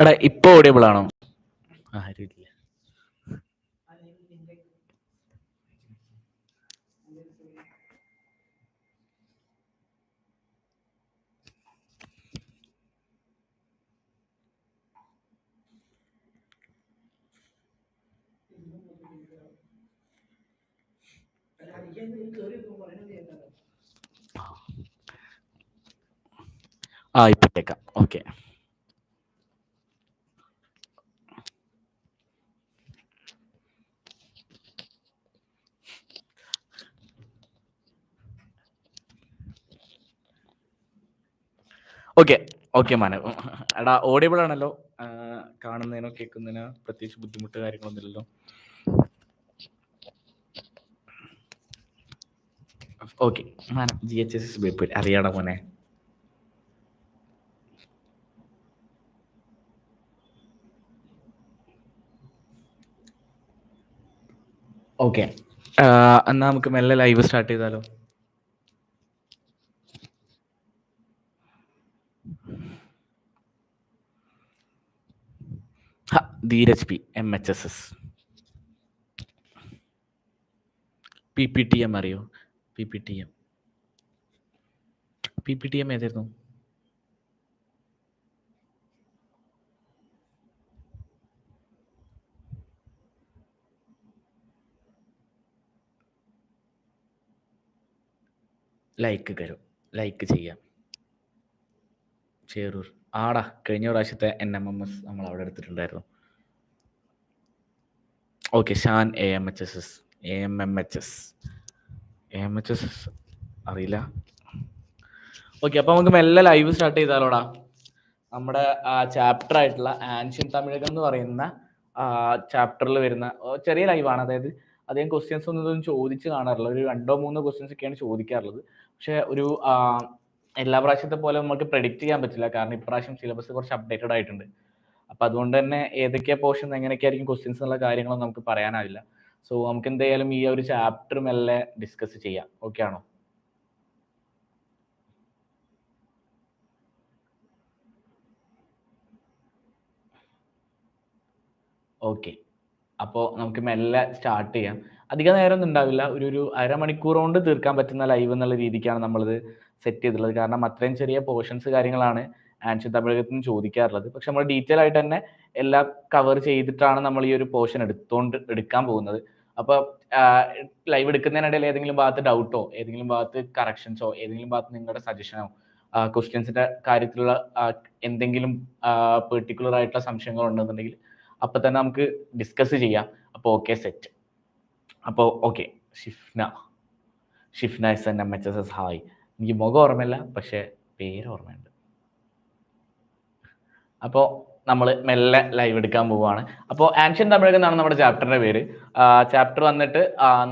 എടാ ഇപ്പൊ ഓഡിയബിൾ ആണോ? ആരുമില്ല ആ ഇപ്പോഴത്തേക്കാം ഓക്കെ. ഓക്കെ ഓക്കെ മാന. എടാ ഓഡിയബിൾ ആണല്ലോ. കാണുന്നതിനോ കേൾക്കുന്നതിനോ പ്രത്യേകിച്ച് ബുദ്ധിമുട്ട് കാര്യങ്ങളൊന്നുമില്ലല്ലോ ഓക്കെ മാനം. G H S S Beypore അറിയാടാ മോനെ. ഓക്കെ എന്നാ നമുക്ക് മെല്ലെ ലൈവ് സ്റ്റാർട്ട് ചെയ്താലോ? Dheeraj P M H S S P P T M അറിയോ? P P T M P P T M ഏതായിരുന്നു? ലൈക്ക് കരും ലൈക്ക് ചെയ്യാം. ചേറൂർ ആടാ കഴിഞ്ഞ പ്രാവശ്യത്തെ എൻ എം എം എസ് നമ്മൾ അവിടെ എടുത്തിട്ടുണ്ടായിരുന്നു. Okay Shan A M H S S A M M H S A M H S S അറിയില്ല. ഓക്കെ അപ്പോൾ നമുക്ക് മെല്ലെ ലൈവ് സ്റ്റാർട്ട് ചെയ്താലോടാ. നമ്മുടെ ചാപ്റ്റർ ആയിട്ടുള്ള ആൻഷ്യൻ തമിഴകം എന്ന് പറയുന്ന ചാപ്റ്ററിൽ വരുന്ന ചെറിയ ലൈവാണ് അതായത് അധികം ക്വസ്റ്റ്യൻസ് ഒന്നും ചോദിച്ച് കാണാറില്ല. ഒരു രണ്ടോ മൂന്നോ ക്വസ്റ്റ്യൻസ് ഒക്കെയാണ് ചോദിക്കാറുള്ളത്. പക്ഷെ ഒരു എല്ലാ പ്രാവശ്യത്തെ പോലെ നമുക്ക് പ്രെഡിക്റ്റ് ചെയ്യാൻ പറ്റില്ല. കാരണം ഇപ്രാവശ്യം സിലബസ് കുറച്ച് അപ്ഡേറ്റഡ് ആയിട്ടുണ്ട്. അപ്പൊ അതുകൊണ്ട് തന്നെ ഏതൊക്കെ പോർഷൻ എങ്ങനെയൊക്കെ ആയിരിക്കും ക്വസ്റ്റ്യൻസ് എന്നുള്ള കാര്യങ്ങളും നമുക്ക് പറയാനാവില്ല. സോ നമുക്ക് എന്തായാലും ഈ ഒരു ചാപ്റ്റർ മെല്ലെ ഡിസ്കസ് ചെയ്യാം. ഓക്കെ ആണോ? ഓക്കെ അപ്പോൾ നമുക്ക് മെല്ലെ സ്റ്റാർട്ട് ചെയ്യാം. അധിക നേരം ഒന്നും ഉണ്ടാവില്ല. ഒരു ഒരു അരമണിക്കൂർ കൊണ്ട് തീർക്കാൻ പറ്റുന്ന ലൈവ് എന്നുള്ള രീതിക്കാണ് നമ്മളിത് സെറ്റ് ചെയ്തിട്ടുള്ളത്. കാരണം അത്രയും ചെറിയ പോർഷൻസ് കാര്യങ്ങളാണ് ആൻഷൻ തമിഴകത്തിൽ നിന്ന് ചോദിക്കാറുള്ളത്. പക്ഷെ നമ്മൾ ഡീറ്റെയിൽ ആയിട്ട് തന്നെ എല്ലാം കവർ ചെയ്തിട്ടാണ് നമ്മൾ ഈ ഒരു പോർഷൻ എടുത്തോണ്ട് എടുക്കാൻ പോകുന്നത്. അപ്പോൾ ലൈവ് എടുക്കുന്നതിനിടയിൽ ഏതെങ്കിലും ഭാഗത്ത് ഡൗട്ടോ ഏതെങ്കിലും ഭാഗത്ത് കറക്ഷൻസോ ഏതെങ്കിലും ഭാഗത്ത് നിങ്ങളുടെ സജഷനോ ക്വസ്റ്റ്യൻസിന്റെ കാര്യത്തിലുള്ള എന്തെങ്കിലും പെർട്ടിക്കുലർ ആയിട്ടുള്ള സംശയങ്ങൾ ഉണ്ടെന്നുണ്ടെങ്കിൽ അപ്പൊ തന്നെ നമുക്ക് ഡിസ്കസ് ചെയ്യാം. അപ്പോൾ ഓക്കെ സെറ്റ് അപ്പോൾ okay Shifna. Shifna S N M H S S hi എനിക്ക് മുഖം ഓർമ്മയില്ല പക്ഷേ പേര് ഓർമ്മയുണ്ട്. അപ്പോൾ നമ്മൾ മെല്ലെ ലൈവ് എടുക്കാൻ പോവുകയാണ് അപ്പോൾ ആൻഷ്യൻ തമിഴകം എന്നാണ് നമ്മുടെ ചാപ്റ്ററിന്റെ പേര്. ചാപ്റ്റർ വന്നിട്ട്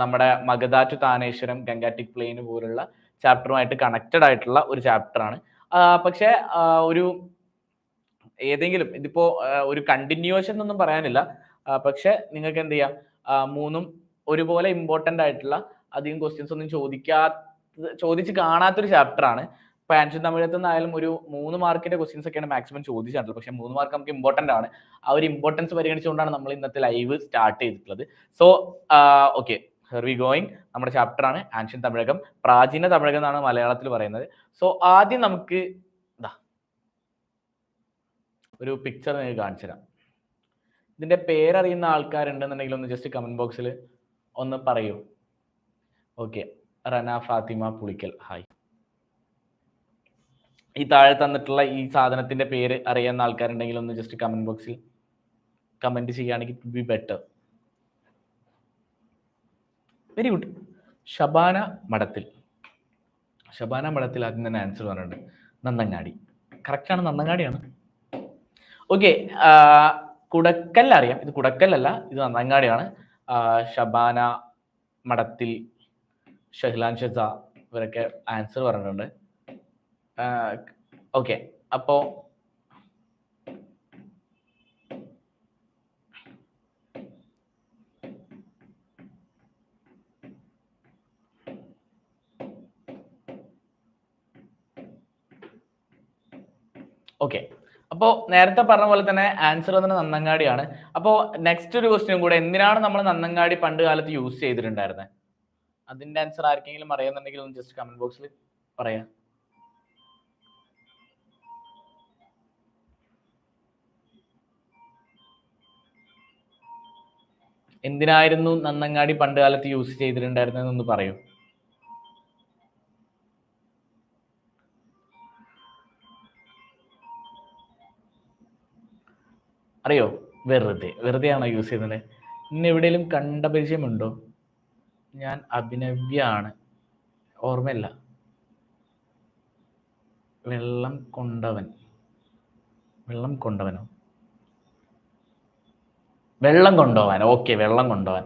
നമ്മുടെ മഗധാറ്റു താനേശ്വരം ഗംഗാറ്റിക് പ്ലെയിൻ പോലുള്ള ചാപ്റ്ററുമായിട്ട് കണക്റ്റഡ് ആയിട്ടുള്ള ഒരു ചാപ്റ്ററാണ് പക്ഷേ ഒരു ഏതെങ്കിലും ഇതിപ്പോ ഒരു കണ്ടിന്യൂവേഷൻ എന്നൊന്നും പറയാനില്ല. പക്ഷേ നിങ്ങൾക്ക് എന്ത് ചെയ്യാം? മൂന്നും ഒരുപോലെ ഇമ്പോർട്ടന്റ് ആയിട്ടുള്ള അധികം ക്വസ്റ്റ്യൻസ് ഒന്നും ചോദിക്കാ ചോദിച്ച് കാണാത്തൊരു ചാപ്റ്റർ ആണ് ഇപ്പൊ തമിഴത്ത് നിന്നായാലും ഒരു മൂന്ന് മാർക്കിന്റെ ക്വസ്റ്റ്യൻസ് ഒക്കെയാണ് മാക്സിമം ചോദിച്ചിട്ടുള്ളത് പക്ഷെ മൂന്ന് മാർക്ക് നമുക്ക് ഇമ്പോർട്ടന്റ് ആണ്. ആ ഒരു ഇമ്പോർട്ടൻസ് പരിഗണിച്ചുകൊണ്ടാണ് നമ്മൾ ഇന്നത്തെ ലൈവ് സ്റ്റാർട്ട് ചെയ്തിട്ടുള്ളത്. So okay here we going നമ്മുടെ ചാപ്റ്റർ ആണ് ആൻഷ്യൻ തമിഴകം. പ്രാചീന തമിഴകം എന്നാണ് മലയാളത്തിൽ പറയുന്നത്. സോ ആദ്യം നമുക്ക് ദാ ഒരു പിക്ചർ നിങ്ങൾക്ക് കാണിച്ചു തരാം. ഇതിന്റെ പേരറിയുന്ന ആൾക്കാരുണ്ടെന്നുണ്ടെങ്കിൽ ഒന്ന് ജസ്റ്റ് കമന്റ് ബോക്സിൽ ഒന്ന് പറയൂ. ഓക്കെ റന ഫാത്തിമ പുളിക്കൽ. ഹായ് ഈ താഴെ തന്നിട്ടുള്ള ഈ സാധനത്തിന്റെ പേര് അറിയാവുന്ന ആൾക്കാരുണ്ടെങ്കിൽ ഒന്ന് ജസ്റ്റ് കമന്റ് ബോക്സിൽ കമന്റ് ചെയ്യുകയാണെങ്കിൽ B better very good Shabana Madathil. Shabana Madathil ആദ്യം തന്നെ ആൻസർ പറഞ്ഞിട്ടുണ്ട് നന്നങ്ങാടി. കറക്റ്റാണ് നന്നങ്ങാടിയാണ്. ഓക്കെ കുടക്കൽ അറിയാം. ഇത് കുടക്കല്ലല്ല ഇത് നന്നങ്ങാടിയാണ്. ഷബാന മഠത്തിൽ ഷഹ്ലാൻ ഷസ ഇവരൊക്കെ ആൻസർ പറഞ്ഞിട്ടുണ്ട്. ഓക്കെ അപ്പോ ഓക്കെ അപ്പോൾ നേരത്തെ പറഞ്ഞ പോലെ തന്നെ ആൻസർ വന്നത് നന്നങ്ങാടിയാണ്. അപ്പോൾ നെക്സ്റ്റ് ഒരു ക്വസ്റ്റ്യൻ കൂടെ എന്തിനാണ് നമ്മൾ നന്നങ്ങാടി പണ്ട് കാലത്ത് യൂസ് ചെയ്തിട്ടുണ്ടായിരുന്നത് അതിന്റെ ആൻസർ ആർക്കെങ്കിലും അറിയാന്നുണ്ടെങ്കിൽ ഒന്ന് ജസ്റ്റ് കമന്റ് ബോക്സിൽ പറയാം. എന്തിനായിരുന്നു നന്നങ്ങാടി പണ്ട് കാലത്ത് യൂസ് ചെയ്തിട്ടുണ്ടായിരുന്നതെന്ന് പറയൂ. അറിയോ? വെറുതെ. വെറുതെയാണോ യൂസ് ചെയ്യുന്നത്? ഇന്ന് എവിടെയെങ്കിലും കണ്ട പരിചയമുണ്ടോ ഞാൻ അഭിനവ്യാണ്. ഓർമ്മയില്ല. വെള്ളം കൊണ്ടവൻ. വെള്ളം കൊണ്ടവനോ? വെള്ളം കൊണ്ടുപോവാൻ ഓക്കെ വെള്ളം കൊണ്ടുപോവാൻ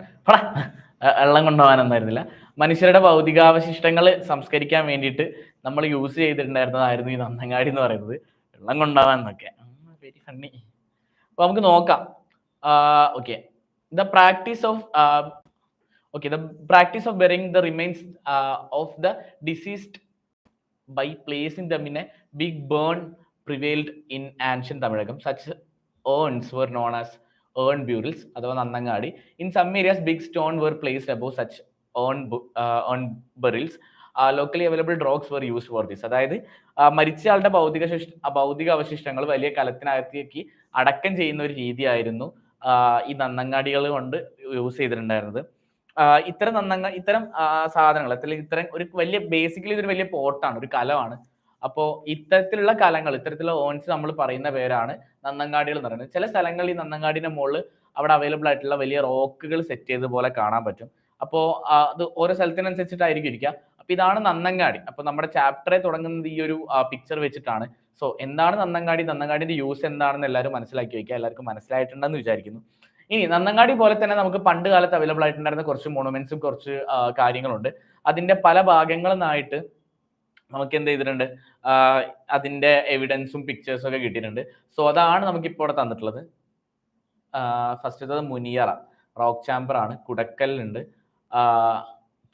വെള്ളം കൊണ്ടുപോകാൻ എന്നായിരുന്നില്ല മനുഷ്യരുടെ ഭൗതികാവശിഷ്ടങ്ങൾ സംസ്കരിക്കാൻ വേണ്ടിയിട്ട് നമ്മൾ യൂസ് ചെയ്തിട്ടുണ്ടായിരുന്നതായിരുന്നു ഈ നന്നങ്ങാടി എന്ന് പറയുന്നത്. വെള്ളം കൊണ്ടുപോകാൻ എന്നൊക്കെ. വെരി ഫണ്ണി അപ്പൊ നമുക്ക് നോക്കാം. Okay the practice of okay the practice of burying the remains of the deceased by placing them in a big burn prevailed in ancient Tamilakam. Such urns were known as urn burials അഥവാ നന്നങ്ങാടി. In some areas big stone were placed above such urn uh, urn burials. Locally available rocks were use for this അതായത് ആ, മരിച്ച ആളുടെ ഭൗതിക ഭൗതിക അവശിഷ്ടങ്ങൾ വലിയ കലത്തിനകത്തേക്ക് അടക്കം ചെയ്യുന്ന ഒരു രീതിയായിരുന്നു ഈ നന്നങ്ങാടികൾ കൊണ്ട് യൂസ് ചെയ്തിട്ടുണ്ടായിരുന്നത്. ഇത്തരം നന്ദങ്ങൾ ഇത്തരം സാധനങ്ങൾ അല്ലെങ്കിൽ ഇത്തരം ഒരു വലിയ ബേസിക്കലി ഇതൊരു വലിയ പോട്ടാണ് ഒരു കലമാണ്. അപ്പോൾ ഇത്തരത്തിലുള്ള കലങ്ങൾ ഇത്തരത്തിലുള്ള ഓൺസ് നമ്മൾ പറയുന്ന പേരാണ് നന്നങ്ങാടികൾ എന്ന് പറയുന്നത്. ചില സ്ഥലങ്ങളിൽ ഈ നന്നങ്ങാടിന്റെ മുകളിൽ അവിടെ അവൈലബിൾ ആയിട്ടുള്ള വലിയ റോക്കുകൾ സെറ്റ് ചെയ്ത പോലെ കാണാൻ പറ്റും. അപ്പോൾ അത് ഓരോ സ്ഥലത്തിനനുസരിച്ചിട്ടായിരിക്കും ഇരിക്കുക. അപ്പൊ ഇതാണ് നന്നങ്ങാടി. അപ്പൊ നമ്മുടെ ചാപ്റ്ററെ തുടങ്ങുന്നത് ഈ ഒരു പിക്ചർ വെച്ചിട്ടാണ്. സോ എന്താണ് നന്നങ്ങാടി? നന്നങ്ങാടിന്റെ യൂസ് എന്താണെന്ന് എല്ലാവരും മനസ്സിലാക്കി വയ്ക്കുക. എല്ലാവർക്കും മനസ്സിലായിട്ടുണ്ടെന്ന് വിചാരിക്കുന്നു. ഇനി നന്നങ്ങാടി പോലെ തന്നെ നമുക്ക് പണ്ട് കാലത്ത് അവൈലബിൾ ആയിട്ടുണ്ടായിരുന്ന കുറച്ച് മോണുമെന്റ്സും കുറച്ച് കാര്യങ്ങളുണ്ട്. അതിന്റെ പല ഭാഗങ്ങളെന്നായിട്ട് നമുക്ക് എന്ത് ചെയ്തിട്ടുണ്ട്? അതിന്റെ എവിഡൻസും പിക്ചേഴ്സും ഒക്കെ കിട്ടിയിട്ടുണ്ട്. സോ അതാണ് നമുക്ക് ഇപ്പോൾ ഇവിടെ തന്നിട്ടുള്ളത്. ഫസ്റ്റത്തത് മുനിയറ. റോക്ക് ചാമ്പർ ആണ്. കുടക്കല്ലുണ്ട്.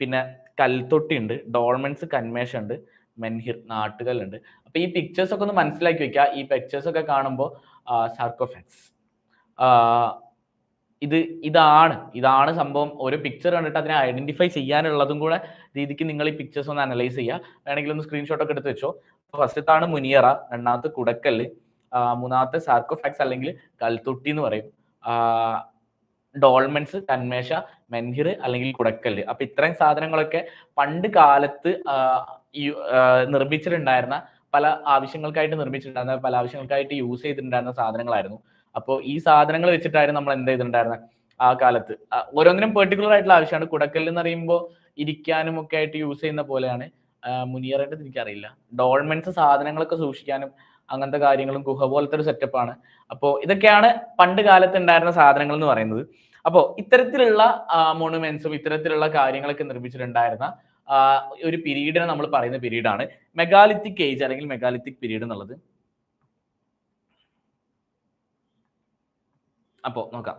പിന്നെ കൽത്തൊട്ടി ഉണ്ട് ഡോൾമെൻസ് കന്മേഷ ഉണ്ട്. മെൻഹിർ നാട്ടുകല്ലുണ്ട്. അപ്പൊ ഈ പിക്ചേഴ്സ് ഒക്കെ ഒന്ന് മനസ്സിലാക്കി വെക്കുക. ഈ പിക്ചേഴ്സ് ഒക്കെ കാണുമ്പോൾ സാർക്കോഫാക്സ് ഇത് ഇതാണ്. ഇതാണ് സംഭവം. ഒരു പിക്ചർ കണ്ടിട്ട് അതിനെ ഐഡന്റിഫൈ ചെയ്യാനുള്ളതും കൂടെ രീതിക്ക് നിങ്ങൾ ഈ പിക്ചേഴ്സ് ഒന്ന് അനലൈസ് ചെയ്യുക. വേണമെങ്കിൽ ഒന്ന് സ്ക്രീൻഷോട്ട് ഒക്കെ എടുത്ത് വെച്ചോ. ഫസ്റ്റത്താണ് മുനിയറ രണ്ടാമത്തെ കുടക്കല്ല് മൂന്നാമത്തെ സാർക്കോഫാക്സ് അല്ലെങ്കിൽ കൽത്തുട്ടി എന്ന് പറയും. ഡോൾമെൻസ് കന്മേഷ മെൻഹിർ അല്ലെങ്കിൽ കുടക്കല്ല്. അപ്പൊ ഇത്രയും സാധനങ്ങളൊക്കെ പണ്ട് കാലത്ത് നിർമ്മിച്ചിട്ടുണ്ടായിരുന്ന പല ആവശ്യങ്ങൾക്കായിട്ട് നിർമ്മിച്ചിട്ടുണ്ടായിരുന്ന പല ആവശ്യങ്ങൾക്കായിട്ട് യൂസ് ചെയ്തിട്ടുണ്ടായിരുന്ന സാധനങ്ങളായിരുന്നു. അപ്പോൾ ഈ സാധനങ്ങൾ വെച്ചിട്ടായിരുന്നു നമ്മൾ എന്ത് ചെയ്തിട്ടുണ്ടായിരുന്നത് ആ കാലത്ത്. ഓരോന്നിനും പെർട്ടിക്കുലർ ആയിട്ടുള്ള ആവശ്യമാണ്. കുടക്കൽ എന്ന് പറയുമ്പോൾ ഇരിക്കാനും ഒക്കെ ആയിട്ട് യൂസ് ചെയ്യുന്ന പോലെയാണ്. മുനിയറായിട്ട് എനിക്കറിയില്ല. ഡോൾമെൻസ് സാധനങ്ങളൊക്കെ സൂക്ഷിക്കാനും അങ്ങനത്തെ കാര്യങ്ങളും ഗുഹ പോലത്തെ ഒരു സെറ്റപ്പാണ് അപ്പോൾ ഇതൊക്കെയാണ് പണ്ട് കാലത്ത് ഉണ്ടായിരുന്ന സാധനങ്ങൾ എന്ന് പറയുന്നത്. അപ്പോൾ ഇത്തരത്തിലുള്ള മോണുമെന്റ്സും ഇത്തരത്തിലുള്ള കാര്യങ്ങളൊക്കെ നിർമ്മിച്ചിട്ടുണ്ടായിരുന്ന ഒരു പീരീഡിനെ നമ്മൾ പറയുന്ന പീരീഡാണ് മെഗാലിത്തിക് ഏജ് അല്ലെങ്കിൽ മെഗാലിത്തിക് പീരീഡ് എന്നുള്ളത്. അപ്പോൾ നോക്കാം.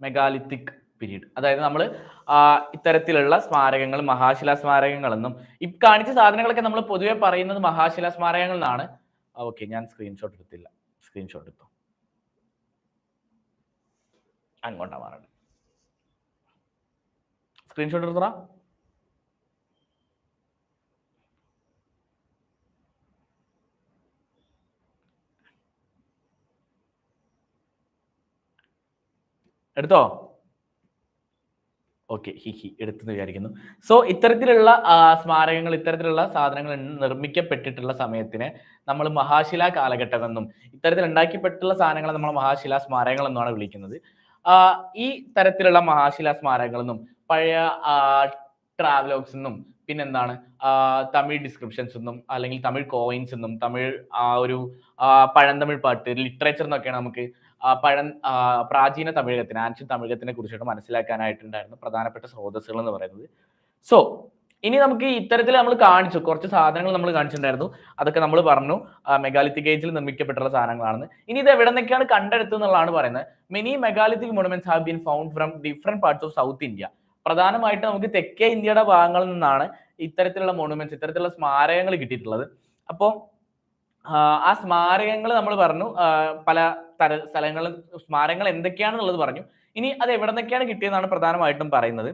മെഗാലിത്തിക് പീരീഡ് അതായത് നമ്മൾ ഇത്തരത്തിലുള്ള സ്മാരകങ്ങൾ മഹാശിലാ സ്മാരകങ്ങളെന്നും ഈ കാണിച്ച സാധനങ്ങളൊക്കെ നമ്മൾ പൊതുവെ പറയുന്നത് മഹാശിലാ സ്മാരകങ്ങൾ എന്നാണ് ഓക്കെ ഞാൻ സ്ക്രീൻഷോട്ട് എടുത്തില്ല. സ്ക്രീൻഷോട്ട് എടുത്തു? അങ്ങോട്ടാ മാറണം സ്ക്രീൻഷോട്ട് എടുത്തറ എടുത്തോ? ഓക്കെ ഹി ഹി എടുത്തെന്ന് വിചാരിക്കുന്നു. സോ ഇത്തരത്തിലുള്ള സ്മാരകങ്ങൾ ഇത്തരത്തിലുള്ള സാധനങ്ങൾ നിർമ്മിക്കപ്പെട്ടിട്ടുള്ള സമയത്തിന് നമ്മൾ മഹാശില കാലഘട്ടം എന്നും ഇത്തരത്തിൽ ഉണ്ടാക്കിപ്പെട്ടുള്ള സാധനങ്ങളെ നമ്മൾ മഹാശില സ്മാരകങ്ങൾ എന്നാണ് വിളിക്കുന്നത്. ഈ തരത്തിലുള്ള മഹാശില സ്മാരകങ്ങൾ എന്നും പഴയ ട്രാവലോഗ്സ് എന്നും പിന്നെന്താണ്? തമിഴ് ഡിസ്ക്രിപ്ഷൻസ് എന്നും അല്ലെങ്കിൽ തമിഴ് കോയിൻസ് എന്നും തമിഴ് ആ ഒരു പഴന്തമിഴ് പാട്ട് ലിറ്ററേച്ചർ എന്നൊക്കെയാണ് നമുക്ക് പഴം പ്രാചീന തമിഴകത്തിന് ആൻഷ്യൻ തമിഴകത്തിനെ കുറിച്ചിട്ട് മനസ്സിലാക്കാനായിട്ടുണ്ടായിരുന്നു പ്രധാനപ്പെട്ട സ്രോതസ്സുകൾ എന്ന് പറയുന്നത്. സോ ഇനി നമുക്ക് ഇത്തരത്തിൽ നമ്മൾ കാണിച്ചു. കുറച്ച് സാധനങ്ങൾ നമ്മൾ കാണിച്ചിട്ടുണ്ടായിരുന്നു. അതൊക്കെ നമ്മൾ പറഞ്ഞു. മെഗാലിത്തിക് ഏജിൽ നിർമ്മിക്കപ്പെട്ടുള്ള സാധനങ്ങളാണ് ഇനി ഇത് എവിടെ നിന്നൊക്കെയാണ് കണ്ടെടുത്തത് എന്നുള്ളതാണ് പറയുന്നത്. Many megalithic monuments have been found from different parts of south India പ്രധാനമായിട്ട് നമുക്ക് തെക്കേ ഇന്ത്യയുടെ ഭാഗങ്ങളിൽ നിന്നാണ് ഇത്തരത്തിലുള്ള മോണമെന്റ്സ് ഇത്തരത്തിലുള്ള സ്മാരകങ്ങൾ കിട്ടിയിട്ടുള്ളത്. അപ്പോൾ ആ സ്മാരകങ്ങൾ നമ്മൾ പറഞ്ഞു. പല തര സ്ഥലങ്ങളിൽ സ്മാരകങ്ങൾ എന്തൊക്കെയാണെന്നുള്ളത് പറഞ്ഞു. ഇനി അത് എവിടെ നിന്നൊക്കെയാണ് കിട്ടിയതെന്നാണ് പ്രധാനമായിട്ടും പറയുന്നത്.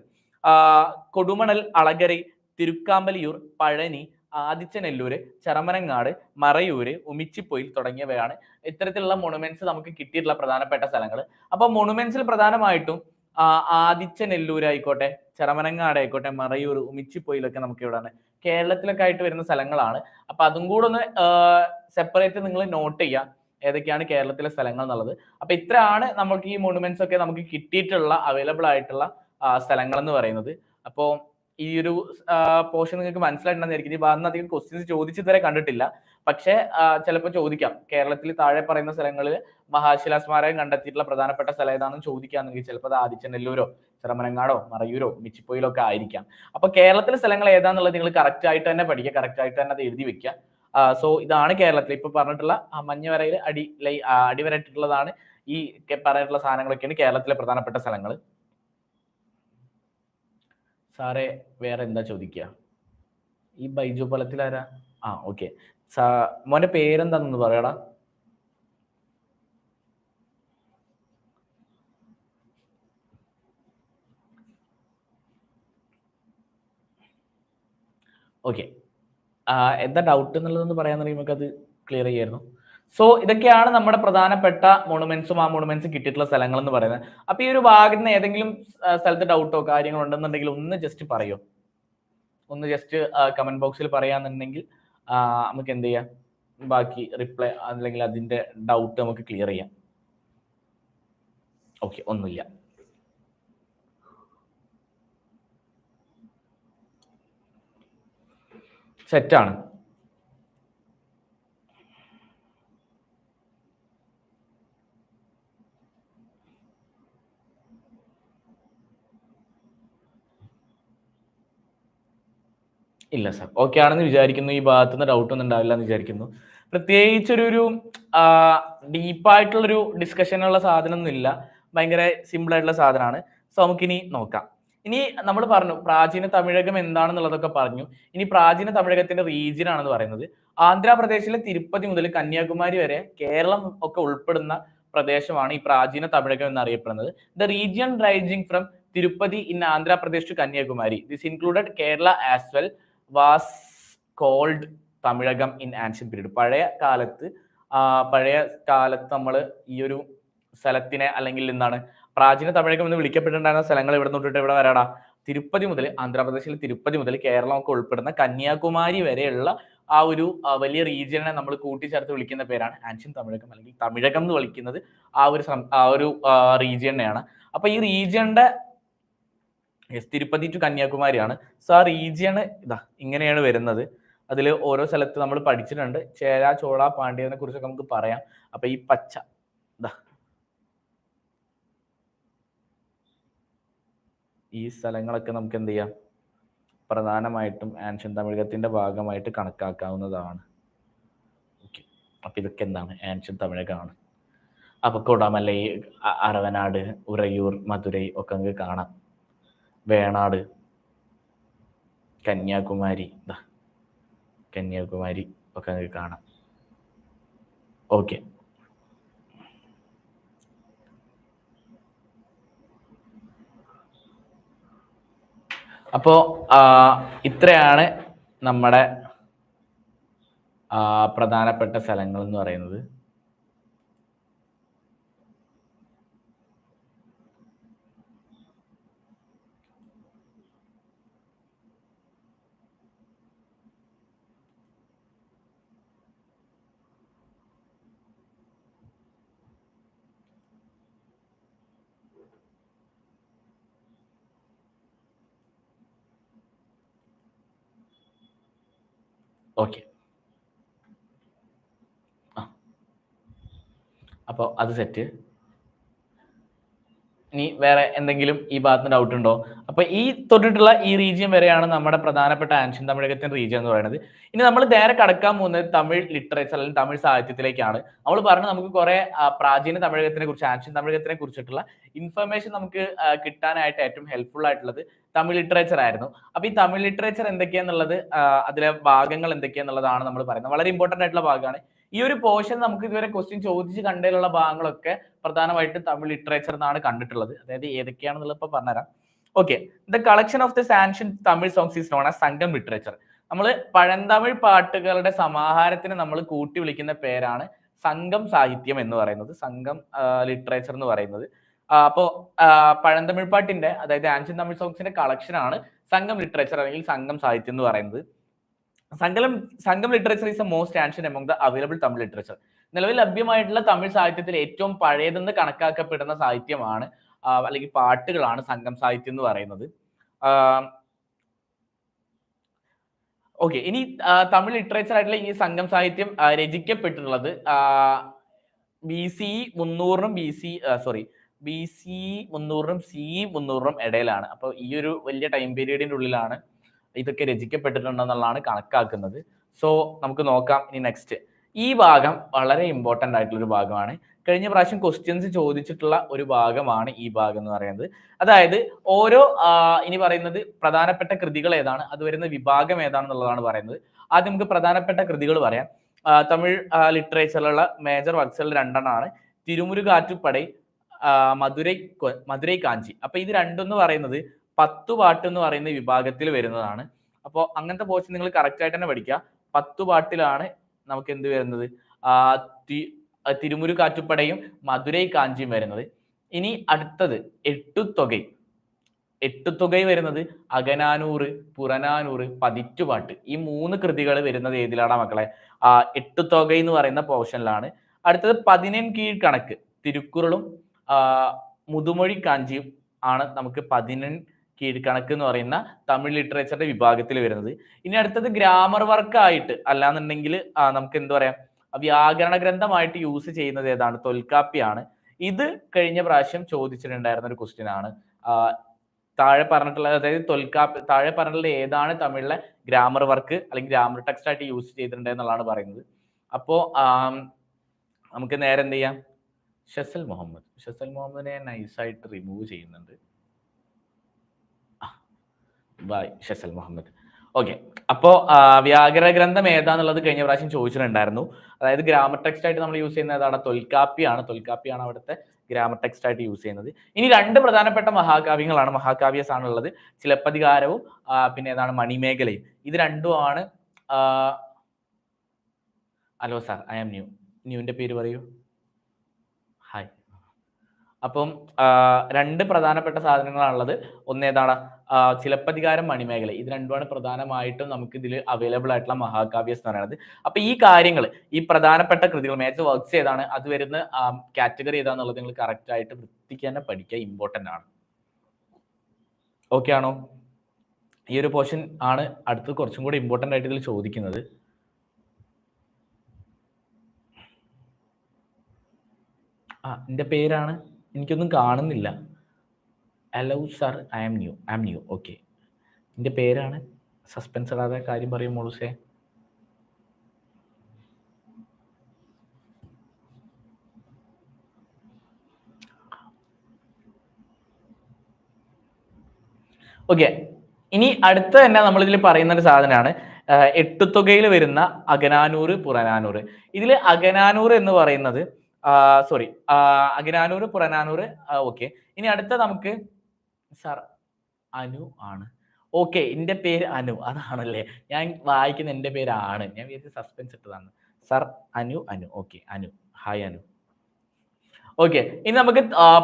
കൊടുമണൽ അളകരി തിരുക്കാമ്പലിയൂർ പഴനി ആദിച്ചനെല്ലൂര് ചെറമനങ്ങാട് മറയൂര് ഉമിച്ചിപ്പൊയിൽ തുടങ്ങിയവയാണ് ഇത്തരത്തിലുള്ള മൊണുമെന്റ്സ് നമുക്ക് കിട്ടിയിട്ടുള്ള പ്രധാനപ്പെട്ട സ്ഥലങ്ങൾ. അപ്പൊ മൊണുമെന്റ്സിൽ പ്രധാനമായിട്ടും ആദിച്ചനെല്ലൂർ ആയിക്കോട്ടെ ചെറമനങ്ങാട് ആയിക്കോട്ടെ മറയൂർ ഉമിച്ചിപ്പൊയിലൊക്കെ നമുക്ക് ഇവിടെയാണ് കേരളത്തിലൊക്കെ ആയിട്ട് വരുന്ന സ്ഥലങ്ങളാണ്. അപ്പൊ അതും കൂടെ ഒന്ന് സെപ്പറേറ്റ് നിങ്ങൾ നോട്ട് ചെയ്യാം. ഏതൊക്കെയാണ് കേരളത്തിലെ സ്ഥലങ്ങൾ എന്നുള്ളത്. അപ്പൊ ഇത്രയാണ് നമുക്ക് ഈ മോണുമെന്റ്സ് ഒക്കെ നമുക്ക് കിട്ടിയിട്ടുള്ള അവൈലബിൾ ആയിട്ടുള്ള സ്ഥലങ്ങൾ എന്ന് പറയുന്നത്. അപ്പോൾ ഈ ഒരു പോർഷൻ നിങ്ങൾക്ക് മനസ്സിലായിട്ടുണ്ടെന്നായിരിക്കും ഈ ഭാഗത്ത് അധികം ക്വസ്റ്റ്യൻസ് ചോദിച്ചു ഇതുവരെ കണ്ടിട്ടില്ല. പക്ഷേ ചിലപ്പോൾ ചോദിക്കാം. കേരളത്തിൽ താഴെ പറയുന്ന സ്ഥലങ്ങളിൽ മഹാശിലാ സ്മാരകം കണ്ടെത്തിയിട്ടുള്ള പ്രധാനപ്പെട്ട സ്ഥലം ഏതാണെന്ന് ചോദിക്കുകയാണെങ്കിൽ ചിലപ്പോൾ അത് ആദിച്ചനെല്ലൂരോ ചെറമനങ്ങാടോ മറയൂരോ മിച്ചിപ്പൊയിലോ ഒക്കെ ആയിരിക്കാം. അപ്പൊ കേരളത്തിലെ സ്ഥലങ്ങൾ ഏതാണെന്നുള്ളത് നിങ്ങൾ കറക്റ്റ് ആയിട്ട് തന്നെ പഠിക്കുക കറക്റ്റ് ആയിട്ട് തന്നെ അത് എഴുതി വെക്കുക. സോ ഇതാണ് കേരളത്തിൽ ഇപ്പൊ പറഞ്ഞിട്ടുള്ള മഞ്ഞവരയിൽ അടി ലൈ അടിവരട്ടിട്ടുള്ളതാണ് ഈ പറഞ്ഞിട്ടുള്ള സാധനങ്ങളൊക്കെയാണ് കേരളത്തിലെ പ്രധാനപ്പെട്ട സ്ഥലങ്ങൾ. സാറേ വേറെ എന്താ ചോദിക്കുക? ഈ ബൈജു ഫലത്തിൽ ആരാ ആ ഓക്കെ മോന്റെ പേരെന്താണെന്ന് പറയടാ. ഓക്കെ എന്താ ഡൗട്ട് എന്നുള്ളതെന്ന് പറയാൻ നമുക്ക് അത് ക്ലിയർ ചെയ്യായിരുന്നു. സോ ഇതൊക്കെയാണ് നമ്മുടെ പ്രധാനപ്പെട്ട മോണുമെന്റ്സും ആ മോണുമെന്റ്സ് കിട്ടിയിട്ടുള്ള സ്ഥലങ്ങൾ എന്ന് പറയുന്നത്. അപ്പൊ ഈ ഒരു ഭാഗത്ത് നിന്ന് ഏതെങ്കിലും സ്ഥലത്ത് ഡൗട്ടോ കാര്യങ്ങളോ ഉണ്ടെന്നുണ്ടെങ്കിൽ ഒന്ന് ജസ്റ്റ് പറയോ? ഒന്ന് ജസ്റ്റ് കമന്റ് ബോക്സിൽ പറയാന്നുണ്ടെങ്കിൽ നമുക്ക് എന്ത് ചെയ്യാം? ബാക്കി റിപ്ലൈ അല്ലെങ്കിൽ അതിന്റെ ഡൗട്ട് നമുക്ക് ക്ലിയർ ചെയ്യാം. ഓക്കെ ഒന്നുമില്ല. സെറ്റാണ് ഇല്ല സാർ. ഓക്കെ ആണെന്ന് വിചാരിക്കുന്നു. ഈ ഭാഗത്തുനിന്ന് ഡൗട്ട് ഒന്നും ഉണ്ടാവില്ല എന്ന് വിചാരിക്കുന്നു. പ്രത്യേകിച്ച് ഒരു ഡീപ്പായിട്ടുള്ളൊരു ഡിസ്കഷനുള്ള സാധനമൊന്നും ഇല്ല. ഭയങ്കര സിമ്പിൾ ആയിട്ടുള്ള സാധനമാണ്. സോ നമുക്കിനി നോക്കാം. ഇനി നമ്മൾ പറഞ്ഞു പ്രാചീന തമിഴകം എന്താണെന്നുള്ളതൊക്കെ പറഞ്ഞു. ഇനി പ്രാചീന തമിഴകത്തിന്റെ റീജിയൻ ആണെന്ന് പറയുന്നത്. ആന്ധ്രാപ്രദേശിലെ തിരുപ്പതി മുതൽ കന്യാകുമാരി വരെ കേരളം ഒക്കെ ഉൾപ്പെടുന്ന പ്രദേശമാണ് ഈ പ്രാചീന തമിഴകം എന്നറിയപ്പെടുന്നത്. The region rising from Tirupati in Andhra Pradesh to Kanyakumari. This included Kerala as well was called Tamilakam in ancient period പഴയ കാലത്ത് പഴയ കാലത്ത് നമ്മൾ ഈ ഒരു സ്ഥലത്തിനെ അല്ലെങ്കിൽ എന്താണ് പ്രാചീന തമിഴകം എന്ന് വിളിക്കപ്പെട്ടിട്ടുണ്ടായിരുന്ന സ്ഥലങ്ങൾ ഇവിടെ തൊട്ടിട്ട് ഇവിടെ വരാടാ? തിരുപ്പതി മുതൽ ആന്ധ്രാപ്രദേശിലെ തിരുപ്പതി മുതൽ കേരളം ഒക്കെ ഉൾപ്പെടുന്ന കന്യാകുമാരി വരെയുള്ള ആ ഒരു വലിയ റീജിയനെ നമ്മൾ കൂട്ടിച്ചേർത്ത് വിളിക്കുന്ന പേരാണ് ആൻഷ്യൻ തമിഴകം അല്ലെങ്കിൽ തമിഴകം എന്ന് വിളിക്കുന്നത് ആ ഒരു ആ ഒരു റീജിയനെയാണ് അപ്പൊ ഈ റീജിയന്റെ തിരുപ്പതി ടു കന്യാകുമാരിയാണ് സോ ആ റീജിയൺ ഇതാ ഇങ്ങനെയാണ് വരുന്നത്. അതിൽ ഓരോ സ്ഥലത്ത് നമ്മൾ പഠിച്ചിട്ടുണ്ട്. ചേര ചോള പാണ്ഡ്യനെ കുറിച്ചൊക്കെ നമുക്ക് പറയാം. അപ്പൊ ഈ പച്ച ഇതാ. ഈ സ്ഥലങ്ങളൊക്കെ നമുക്ക് എന്ത് ചെയ്യാം? പ്രധാനമായിട്ടും ആൻഷ്യൻ തമിഴകത്തിന്റെ ഭാഗമായിട്ട് കണക്കാക്കാവുന്നതാണ്. ഓക്കെ അപ്പൊ ഇതൊക്കെ എന്താണ്? ആൻഷ്യൻ തമിഴകമാണ് അപ്പൊ കൊടാമല്ലൈ അരവനാട് ഉറയൂർ മധുരൈ ഒക്കെ നമുക്ക് കാണാം. വേണാട്. കന്യാകുമാരി. കന്യാകുമാരി ഒക്കെ നിങ്ങൾക്ക് കാണാം. ഓക്കെ. അപ്പോൾ ഇത്രയാണ് നമ്മുടെ പ്രധാനപ്പെട്ട സ്ഥലങ്ങൾ എന്ന് പറയുന്നത്. ഓക്കെ അപ്പോൾ അത് സെറ്റ് ഇനി വേറെ എന്തെങ്കിലും ഈ ഭാഗത്ത് ഡൗട്ട് ഉണ്ടോ? അപ്പൊ ഈ തൊട്ടിട്ടുള്ള ഈ റീജിയൻ വരെയാണ് നമ്മുടെ പ്രധാനപ്പെട്ട ആൻഷ്യൻ തമിഴകത്തിന്റെ റീജിയൻ എന്ന് പറയുന്നത്. ഇനി നമ്മൾ നേരെ കടക്കാൻ പോകുന്നത് തമിഴ് ലിറ്ററേച്ചർ അല്ലെങ്കിൽ തമിഴ് സാഹിത്യത്തിലേക്കാണ്. നമ്മൾ പറഞ്ഞു നമുക്ക് കുറെ പ്രാചീന തമിഴകത്തിനെ കുറിച്ച് ആൻഷ്യൻ തമിഴകത്തിനെ കുറിച്ചിട്ടുള്ള ഇൻഫർമേഷൻ നമുക്ക് കിട്ടാനായിട്ട് ഏറ്റവും ഹെൽപ്ഫുൾ ആയിട്ടുള്ളത് തമിഴ് ലിറ്ററേച്ചർ ആയിരുന്നു. അപ്പൊ ഈ തമിഴ് ലിറ്ററേച്ചർ എന്തൊക്കെയാന്നുള്ളത് അതിലെ ഭാഗങ്ങൾ എന്തൊക്കെയാന്നുള്ളതാണ് നമ്മൾ പറയുന്നത്. വളരെ ഇമ്പോർട്ടന്റ് ആയിട്ടുള്ള ഭാഗമാണ്. ഈ ഒരു പോർഷൻ നമുക്ക് ഇതുവരെ ക്വസ്റ്റ്യൻ ചോദിച്ച് കണ്ടതിലുള്ള ഭാഗങ്ങളൊക്കെ പ്രധാനമായിട്ട് തമിഴ് ലിറ്ററേച്ചർ എന്നാണ് കണ്ടിട്ടുള്ളത്. അതായത് ഏതൊക്കെയാണെന്നുള്ളത് ഇപ്പൊ പറഞ്ഞുതരാം. Okay the collection of the ancient Tamil songs is known as Sangam literature നമ്മൾ പഴന്തമിഴ് പാട്ടുകളുടെ സമാഹാരത്തിന് നമ്മൾ കൂട്ടി വിളിക്കുന്ന പേരാണ് സംഘം സാഹിത്യം എന്ന് പറയുന്നത്. സംഘം ലിറ്ററേച്ചർ എന്ന് പറയുന്നത്. അപ്പോൾ പഴന്തമിഴ് പാട്ടിന്റെ അതായത് ആൻഷ്യൻ തമിഴ് സോങ്സിന്റെ കളക്ഷൻ ആണ് സംഘം ലിറ്ററേച്ചർ അല്ലെങ്കിൽ സംഘം സാഹിത്യം എന്ന് പറയുന്നത്. Sangam Sangam literature is a most ancient among the available Tamil literature നിലവിൽ ലഭ്യമായിട്ടുള്ള തമിഴ് സാഹിത്യത്തിൽ ഏറ്റവും പഴയതെന്ന് കണക്കാക്കപ്പെടുന്ന സാഹിത്യമാണ് അല്ലെങ്കിൽ പാട്ടുകളാണ് സംഘം സാഹിത്യം എന്ന് പറയുന്നത്. ഓക്കെ ഇനി തമിഴ് ലിറ്ററേച്ചർ ആയിട്ടുള്ള ഈ സംഘം സാഹിത്യം രചിക്കപ്പെട്ടിട്ടുള്ളത് B C മുന്നൂറിനും B C sorry B C മുന്നൂറിനും C മുന്നൂറിനും ഇടയിലാണ്. അപ്പോൾ ഈ ഒരു വലിയ ടൈം പീരീഡിന്റെ ഉള്ളിലാണ് ഇതൊക്കെ രചിക്കപ്പെട്ടിട്ടുണ്ടെന്നുള്ളതാണ് കണക്കാക്കുന്നത്. സോ നമുക്ക് നോക്കാം ഇനി നെക്സ്റ്റ് ഈ ഭാഗം വളരെ ഇമ്പോർട്ടന്റ് ആയിട്ടുള്ള ഒരു ഭാഗമാണ്. കഴിഞ്ഞ പ്രാവശ്യം ക്വസ്റ്റ്യൻസ് ചോദിച്ചിട്ടുള്ള ഒരു ഭാഗമാണ് ഈ ഭാഗം എന്ന് പറയുന്നത്. അതായത് ഓരോ ഇനി പറയുന്നത് പ്രധാനപ്പെട്ട കൃതികൾ ഏതാണ്? അത് വരുന്ന വിഭാഗം ഏതാണെന്നുള്ളതാണ് പറയുന്നത്. ആദ്യം നമുക്ക് പ്രധാനപ്പെട്ട കൃതികൾ പറയാം. തമിഴ് ലിറ്ററേച്ചറിലുള്ള മേജർ വർക്സുകൾ രണ്ടെണ്ണമാണ്. തിരുമുരുകാറ്റുപടൈ ആ, മധുരൈ മധുരൈ കാഞ്ചി. അപ്പൊ ഇത് രണ്ടെന്ന് പറയുന്നത് പത്തു പാട്ട് എന്ന് പറയുന്ന വിഭാഗത്തിൽ വരുന്നതാണ്. അപ്പോൾ അങ്ങനത്തെ പോർഷൻ നിങ്ങൾ കറക്റ്റ് ആയിട്ട് തന്നെ പഠിക്കുക പത്തു പാട്ടിലാണ് നമുക്ക് എന്ത് വരുന്നത്? തിരുമുരു കാറ്റുപ്പടയും മധുരൈ കാഞ്ചിയും വരുന്നത്. ഇനി അടുത്തത് എട്ടുത്തുകൈ എട്ടുത്തുകൈ വരുന്നത് അകനാനൂറ് പുറനാനൂറ് പതിറ്റുപാട്ട് ഈ മൂന്ന് കൃതികൾ വരുന്നത് ഏതിലാണ് മക്കളെ? ആ എട്ടുത്തുകൈ എന്ന് പറയുന്ന പോർഷനിലാണ് അടുത്തത് പതിനെൺ കീഴ് കണക്ക്. തിരുക്കുറളും മുതുമൊഴി കാഞ്ചിയും ആണ് നമുക്ക് പതിനെൺ കീഴ്ക്കണക്ക് എന്ന് പറയുന്ന തമിഴ് ലിറ്ററേച്ചറിന്റെ വിഭാഗത്തിൽ വരുന്നത്. ഇനി അടുത്തത് ഗ്രാമർ വർക്ക് ആയിട്ട് അല്ലാന്നുണ്ടെങ്കിൽ നമുക്ക് എന്താ പറയാ? വ്യാകരണ ഗ്രന്ഥമായിട്ട് യൂസ് ചെയ്യുന്നത് ഏതാണ്? തൊൽക്കാപ്പിയാണ്. ഇത് കഴിഞ്ഞ പ്രാവശ്യം ചോദിച്ചിട്ടുണ്ടായിരുന്ന ഒരു ക്വസ്റ്റ്യൻ ആണ്. താഴെ പറഞ്ഞിട്ടുള്ള അതായത് തൊൽക്കാപ്പി താഴെ പറഞ്ഞിട്ടുള്ള ഏതാണ് തമിഴിലെ ഗ്രാമർ വർക്ക് അല്ലെങ്കിൽ ഗ്രാമർ ടെക്സ്റ്റ് ആയിട്ട് യൂസ് ചെയ്തിട്ടുണ്ട് എന്നുള്ളതാണ് പറയുന്നത്. അപ്പോ നമുക്ക് നേരെ എന്ത് ചെയ്യാം? ഷസൽ മുഹമ്മദ്. ഷസൽ മുഹമ്മദിനെ നൈസായിട്ട് റിമൂവ് ചെയ്യുന്നുണ്ട്. ബൈ ഷസൽ മുഹമ്മദ്. ഓക്കെ അപ്പോ വ്യാകര ഗ്രന്ഥം ഏതാന്നുള്ളത് കഴിഞ്ഞ പ്രാവശ്യം ചോദിച്ചിട്ടുണ്ടായിരുന്നു. അതായത് ഗ്രാമർ ടെക്സ്റ്റ് ആയിട്ട് നമ്മൾ യൂസ് ചെയ്യുന്ന ഏതാണ്? തൊൽക്കാപ്പിയാണ്. തൊൽക്കാപ്പിയാണ് അവിടുത്തെ ഗ്രാമർ ടെക്സ്റ്റ് ആയിട്ട് യൂസ് ചെയ്യുന്നത്. ഇനി രണ്ട് പ്രധാനപ്പെട്ട മഹാകാവ്യങ്ങളാണ് മഹാകാവ്യസ് ആണുള്ളത് ചിലപ്പതികാരവും പിന്നെ ഏതാണ്? മണിമേഖലയും. ഇത് രണ്ടുമാണ് hello sir I am new ന്യൂവിന്റെ പേര് പറയൂ. അപ്പം രണ്ട് പ്രധാനപ്പെട്ട സാധനങ്ങളാണുള്ളത്. ഒന്ന് ഏതാണ്? ചിലപ്പതികാരം മണിമേഖല. ഇത് രണ്ടുമാണ് പ്രധാനമായിട്ടും നമുക്ക് ഇതിൽ അവൈലബിൾ ആയിട്ടുള്ള മഹാകാവ്യസ് എന്ന് പറയുന്നത് അപ്പൊ ഈ കാര്യങ്ങൾ ഈ പ്രധാനപ്പെട്ട കൃതികൾ മേജർ വർക്ക്സ് ഏതാണ്? അത് വരുന്ന കാറ്റഗറി ഏതാന്നുള്ളത് നിങ്ങൾ കറക്റ്റ് ആയിട്ട് വൃത്തിക്ക് തന്നെ പഠിക്കുക. ഇമ്പോർട്ടന്റ് ആണ്. ഓക്കെ ആണോ? ഈ ഒരു പോർഷൻ ആണ് അടുത്ത് കുറച്ചും കൂടി ഇമ്പോർട്ടന്റ് ആയിട്ട് ഇതിൽ ചോദിക്കുന്നത്. ആ എന്റെ പേരാണ്? എനിക്കൊന്നും കാണുന്നില്ല. Hello sir I am new I am new okay എന്റെ പേരാണ്? സസ്പെൻസ് ഇടാതെ കാര്യം പറയും മോളുസേ. ഓക്കെ ഇനി അടുത്ത തന്നെ നമ്മളിതിൽ പറയുന്ന ഒരു സാധനമാണ് എട്ടുത്തുകയിൽ വരുന്ന അകനാനൂറ് പുറനാനൂറ്. ഇതിൽ അകനാനൂറ് എന്ന് പറയുന്നത് സോറി അകനാനൂറ് പുറനാനൂറ് ഓക്കെ ഇനി അടുത്ത നമുക്ക് സാർ അനു ആണ്. ഓക്കെ എന്റെ പേര് അനു. അതാണല്ലേ? ഞാൻ വായിക്കുന്ന എന്റെ പേര് ആണ്. ഞാൻ വിചാരിച്ച സസ്പെൻസ് ഇട്ടതാണ്. Sir Anu Anu. Okay Anu. Hi Anu. Okay ഇനി നമുക്ക്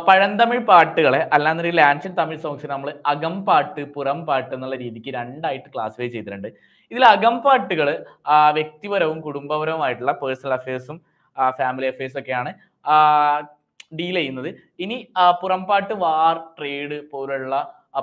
പഴന്തമിഴ് പാട്ടുകളെ അല്ലാന്നുണ്ടെങ്കിൽ ആൻഷ്യൻ തമിഴ് സോങ്സ് നമ്മൾ അകം പാട്ട് പുറം പാട്ട് എന്നുള്ള രീതിക്ക് രണ്ടായിട്ട് ക്ലാസിഫൈ ചെയ്തിട്ടുണ്ട്. ഇതിൽ അകം പാട്ടുകൾ വ്യക്തിപരവും കുടുംബപരവുമായിട്ടുള്ള പേഴ്സണൽ അഫയേഴ്സും ഫാമിലി അഫയേഴ്സ് ഒക്കെയാണ് ഡീൽ ചെയ്യുന്നത്. ഇനി പുറംപാട്ട് വാർ ട്രേഡ് പോലുള്ള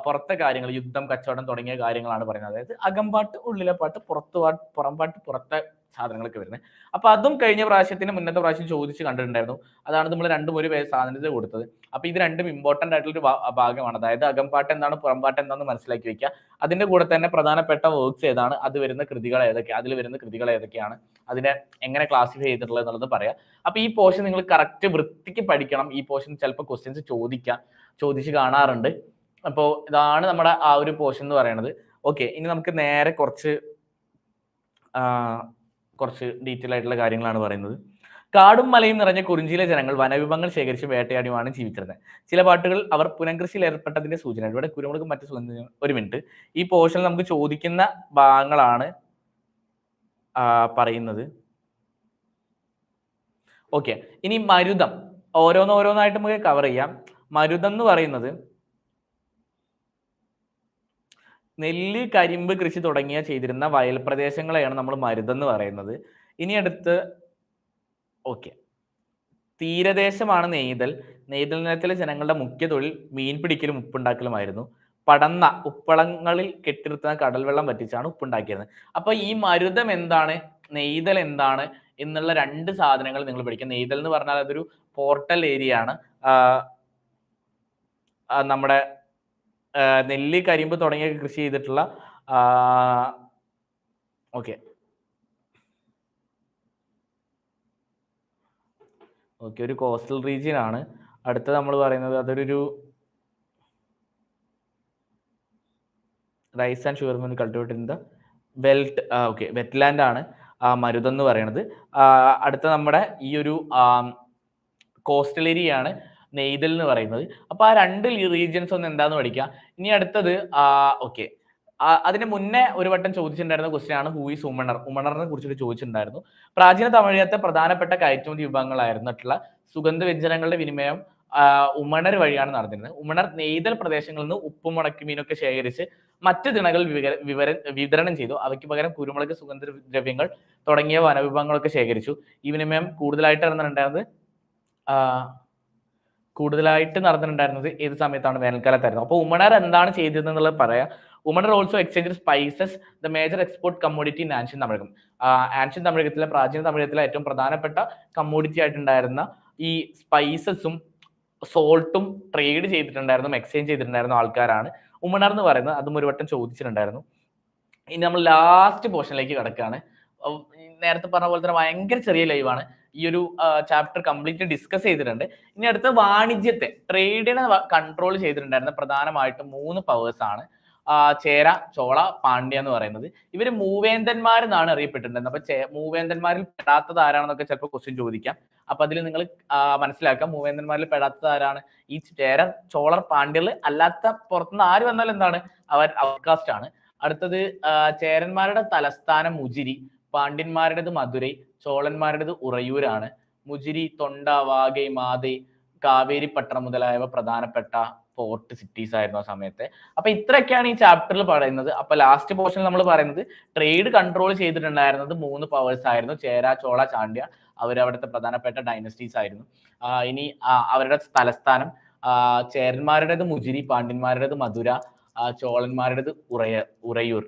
പുറത്തെ കാര്യങ്ങൾ യുദ്ധം കച്ചവടം തുടങ്ങിയ കാര്യങ്ങളാണ് പറയുന്നത്. അതായത് അകമ്പാട്ട് ഉള്ളിലെ പാട്ട് പുറത്ത് പാട്ട് പുറംപാട്ട് പുറത്തെ സാധനങ്ങളൊക്കെ വരുന്നത് അപ്പൊ അതും കഴിഞ്ഞ പ്രാവശ്യത്തിന് മുന്നത്തെ പ്രാവശ്യം ചോദിച്ച് കണ്ടിട്ടുണ്ടായിരുന്നു. അതാണ് നമ്മൾ രണ്ടും ഒരു സാധനത്തിൽ കൊടുത്തത്. അപ്പൊ ഇത് രണ്ടും ഇമ്പോർട്ടന്റ് ആയിട്ടുള്ള ഒരു ഭാഗമാണ്. അതായത് അകംപാട്ട് എന്താണ് പുറംപാട്ട് എന്താണെന്ന് മനസ്സിലാക്കി വെക്കുക. അതിന്റെ കൂടെ തന്നെ പ്രധാനപ്പെട്ട വർക്ക്സ് ഏതാണ് അത് വരുന്ന കൃതികൾ ഏതൊക്കെയാണ് അതിൽ വരുന്ന കൃതികൾ ഏതൊക്കെയാണ് അതിനെ എങ്ങനെ ക്ലാസിഫൈ ചെയ്തിട്ടുള്ളത് എന്നുള്ളത് പറയാം. അപ്പൊ ഈ പോർഷൻ നിങ്ങൾ കറക്റ്റ് വൃത്തിക്ക് പഠിക്കണം. ഈ പോർഷൻ ചിലപ്പോൾ ക്വസ്റ്റ്യൻസ് ചോദിക്കാം ചോദിച്ച് കാണാറുണ്ട്. അപ്പോൾ ഇതാണ് നമ്മുടെ ആ ഒരു പോർഷൻ എന്ന് പറയുന്നത്. ഓക്കെ ഇനി നമുക്ക് നേരെ കുറച്ച് കുറച്ച് ഡീറ്റെയിൽ ആയിട്ടുള്ള കാര്യങ്ങളാണ് പറയുന്നത്. കാടും മലയും നിറഞ്ഞ കുറിഞ്ചിയിലെ ജനങ്ങൾ വനവിഭവങ്ങൾ ശേഖരിച്ച് വേട്ടയാടിയുമാണ് ജീവിച്ചിരുന്നത്. ചില പാട്ടുകൾ അവർ പുനംകൃഷിയിൽ ഏർപ്പെട്ടതിന്റെ സൂചന ഇവിടെ കുരുമുളക് മറ്റു സുഗന്ധ ഒരു മിനിറ്റ് ഈ പോർഷനിൽ നമുക്ക് ചോദിക്കുന്ന ഭാഗങ്ങളാണ് പറയുന്നത്. ഓക്കെ ഇനി മരുതം. ഓരോന്നോരോന്നായിട്ട് നമുക്ക് കവർ ചെയ്യാം. മരുതം എന്ന് പറയുന്നത് നെല്ല് കരിമ്പ് കൃഷി തുടങ്ങിയ ചെയ്തിരുന്ന വയൽ പ്രദേശങ്ങളെയാണ് നമ്മൾ മരുതെന്ന് പറയുന്നത്. ഇനി അടുത്ത് ഓക്കെ. തീരദേശമാണ് നെയ്തൽ. നെയ്തൽ നിലത്തിലെ ജനങ്ങളുടെ മുഖ്യ തൊഴിൽ മീൻ പിടിക്കലും ഉപ്പുണ്ടാക്കലുമായിരുന്നു. പടന്ന ഉപ്പളങ്ങളിൽ കെട്ടിരുത്തുന്ന കടൽവെള്ളം വെള്ളം വറ്റിച്ചാണ് ഉപ്പുണ്ടാക്കിയിരുന്നത്. അപ്പൊ ഈ മരുതം എന്താണ്? നെയ്തൽ എന്താണ്? എന്നുള്ള രണ്ട് സാധനങ്ങൾ നിങ്ങൾ പഠിക്കുക. നെയ്തൽ എന്ന് പറഞ്ഞാൽ അതൊരു പോർട്ടൽ ഏരിയ ആണ് നമ്മുടെ നെല്ല് കരിമ്പ് തുടങ്ങിയ കൃഷി ചെയ്തിട്ടുള്ള ഓക്കെ. ഓക്കെ ഒരു കോസ്റ്റൽ റീജിയൻ ആണ്. അടുത്ത നമ്മൾ പറയുന്നത് അതൊരു rice and sugar mill cultivate in the wet okay wetland ആണ് മരുതെന്ന് പറയുന്നത്. അടുത്ത നമ്മുടെ ഈ ഒരു കോസ്റ്റൽ ഏരിയ ആണ് നെയ്തൽ എന്ന് പറയുന്നത്. അപ്പൊ ആ രണ്ട് റീജിയൻസ് ഒന്ന് എന്താന്ന് പഠിക്കാം. ഇനി അടുത്തത് ഓക്കെ അതിന് മുന്നേ ഒരു വട്ടം ചോദിച്ചിട്ടുണ്ടായിരുന്ന ക്വസ്റ്റ്യൻ ആണ് ഹൂ ഈസ് ഉമണർ ഉമണറിനെ കുറിച്ചിട്ട് ചോദിച്ചിട്ടുണ്ടായിരുന്നു. പ്രാചീന തമിഴിനത്തെ പ്രധാനപ്പെട്ട കയറ്റുമതി വിഭവങ്ങളായിരുന്നിട്ടുള്ള സുഗന്ധ വ്യഞ്ജനങ്ങളുടെ വിനിമയം ഉമണർ വഴിയാണ് നടന്നിരുന്നത്. ഉമണർ നെയ്തൽ പ്രദേശങ്ങളിൽ നിന്ന് ഉപ്പും മുണക്കുമീനൊക്കെ ശേഖരിച്ച് മറ്റ് ദിണകൾ വിവര വിതരണം ചെയ്തു. അവയ്ക്ക് പകരം കുരുമുളക് സുഗന്ധ ദ്രവ്യങ്ങൾ തുടങ്ങിയ വനവിഭവങ്ങളൊക്കെ ശേഖരിച്ചു. ഈ വിനിമയം കൂടുതലായിട്ട് നടന്നിട്ടുണ്ടായിരുന്നത് കൂടുതലായിട്ട് നടന്നിട്ടുണ്ടായിരുന്നത് ഏത് സമയത്താണ് വേനൽക്കാലത്തായിരുന്നു. അപ്പോൾ ഉമണർ എന്താണ് ചെയ്തതെന്നുള്ളത് പറയാം. Umanar also exchange spices the major export commodity in ancient Tamilakam ancient തമിഴകത്തിലെ പ്രാചീന തമിഴകത്തിലെ ഏറ്റവും പ്രധാനപ്പെട്ട കമ്മോഡിറ്റി ആയിട്ടുണ്ടായിരുന്ന ഈ സ്പൈസസും സോൾട്ടും ട്രേഡ് ചെയ്തിട്ടുണ്ടായിരുന്നു എക്സ്ചേഞ്ച് ചെയ്തിട്ടുണ്ടായിരുന്ന ആൾക്കാരാണ് ഉമണർ എന്ന് പറയുന്നത്. അതും ഒരു വട്ടം ചോദിച്ചിട്ടുണ്ടായിരുന്നു. ഇനി നമ്മൾ ലാസ്റ്റ് പോർഷനിലേക്ക് കിടക്കുകയാണ് നേരത്തെ പറഞ്ഞ പോലെ തന്നെ ഭയങ്കര ചെറിയ ലൈവാണ് ഈ ഒരു ചാപ്റ്റർ കംപ്ലീറ്റ് ഡിസ്കസ് ചെയ്തിട്ടുണ്ട്. ഇനി അടുത്ത വാണിജ്യത്തെ ട്രേഡിനെ കൺട്രോൾ ചെയ്തിട്ടുണ്ടായിരുന്ന പ്രധാനമായിട്ടും മൂന്ന് പവേഴ്സ് ആണ്. ചേര ചോള പാണ്ഡ്യ എന്ന് പറയുന്നത്. ഇവർ മൂവേന്തന്മാരെന്നാണ് അറിയപ്പെട്ടിട്ടുണ്ടായിരുന്നത്. അപ്പൊ മൂവേന്തന്മാരിൽ പെടാത്തത് ആരാണെന്നൊക്കെ ചിലപ്പോൾ ക്വസ്റ്റ്യൻ ചോദിക്കാം. അപ്പൊ അതിൽ നിങ്ങൾ മനസ്സിലാക്കാം മൂവേന്തന്മാരിൽ പെടാത്തത് ആരാണ്. ഈ ചേര ചോളർ പാണ്ഡ്യർ അല്ലാത്ത പുറത്തുനിന്ന് ആര് വന്നാലും എന്താണ്? അവർ ഔട്ട്കാസ്റ്റ് ആണ്. അടുത്തത് ചേരന്മാരുടെ തലസ്ഥാനം മുജിരി. പാണ്ഡ്യന്മാരുടേത് മധുരൈ ചോളന്മാരുടേത് ഉറയൂരാണ്. മുജിരി തൊണ്ട വാഗൈ മാതൈ കാവേരി പട്ടണം മുതലായവ പ്രധാനപ്പെട്ട പോർട്ട് സിറ്റീസ് ആയിരുന്നു ആ സമയത്തെ. അപ്പൊ ഇത്രയൊക്കെയാണ് ഈ ചാപ്റ്ററിൽ പറയുന്നത്. അപ്പൊ ലാസ്റ്റ് പോർഷനിൽ നമ്മൾ പറയുന്നത് ട്രേഡ് കൺട്രോൾ ചെയ്തിട്ടുണ്ടായിരുന്നത് മൂന്ന് പവേഴ്സ് ആയിരുന്നു. ചേര ചോള ചാണ്ഡ്യ. അവർ അവിടുത്തെ പ്രധാനപ്പെട്ട ഡൈനസ്റ്റീസ് ആയിരുന്നു. ഇനി അവരുടെ തലസ്ഥാനം ചേരന്മാരുടേത് മുജിരി പാണ്ഡ്യന്മാരുടേത് മധുര ചോളന്മാരുടേത് ഉറയ ഉറയൂർ.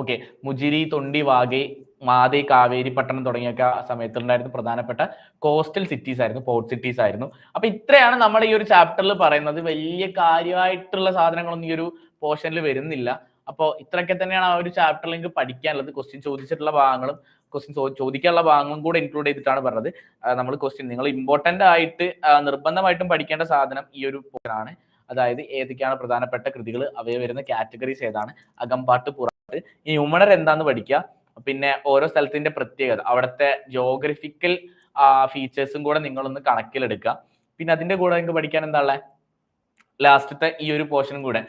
ഓക്കെ. മുജിരി തൊണ്ടി വാഗെ മാതേ കാവേരി പട്ടണം തുടങ്ങിയൊക്കെ സമയത്തുണ്ടായിരുന്നു പ്രധാനപ്പെട്ട കോസ്റ്റൽ സിറ്റീസ് ആയിരുന്നു പോർട്ട് സിറ്റീസ് ആയിരുന്നു. അപ്പൊ ഇത്രയാണ് നമ്മൾ ഈ ഒരു ചാപ്റ്ററിൽ പറയുന്നത്. വലിയ കാര്യമായിട്ടുള്ള സാധനങ്ങളൊന്നും ഈ ഒരു പോർഷനിൽ വരുന്നില്ല. അപ്പോൾ ഇത്രയൊക്കെ തന്നെയാണ് ആ ഒരു ചാപ്റ്ററിൽ നിങ്ങൾക്ക് പഠിക്കാനുള്ളത്. ക്വസ്റ്റ്യൻ ചോദിച്ചിട്ടുള്ള ഭാഗങ്ങളും ക്വസ്റ്റ്യൻ ചോദിക്കാനുള്ള ഭാഗങ്ങളും കൂടെ ഇൻക്ലൂഡ് ചെയ്തിട്ടാണ് പറഞ്ഞത്. നമ്മൾ ക്വസ്റ്റ്യൻ നിങ്ങൾ ഇമ്പോർട്ടന്റ് ആയിട്ട് നിർബന്ധമായിട്ടും പഠിക്കേണ്ട സാധനം ഈ ഒരു പോർഷനാണ് അതായത് ഏതൊക്കെയാണ് പ്രധാനപ്പെട്ട കൃതികൾ അവയെ വരുന്ന കാറ്റഗറീസ് ഏതാണ്? അകമ്പാട്ട് പുറാട്ട് ഈ ഹ്യൂമണർ എന്താന്ന് പഠിക്കുക പിന്നെ ഓരോ സ്ഥലത്തിന്റെ പ്രത്യേകത. അവിടുത്തെ ജോഗ്രഫിക്കൽ ഫീച്ചേഴ്സും കൂടെ നിങ്ങളൊന്ന് കണക്കിലെടുക്കുക പിന്നെ അതിന്റെ കൂടെ നിങ്ങൾക്ക് പഠിക്കാൻ എന്താ ഉള്ളത് ലാസ്റ്റത്തെ ഈ ഒരു പോർഷനും കൂടെ.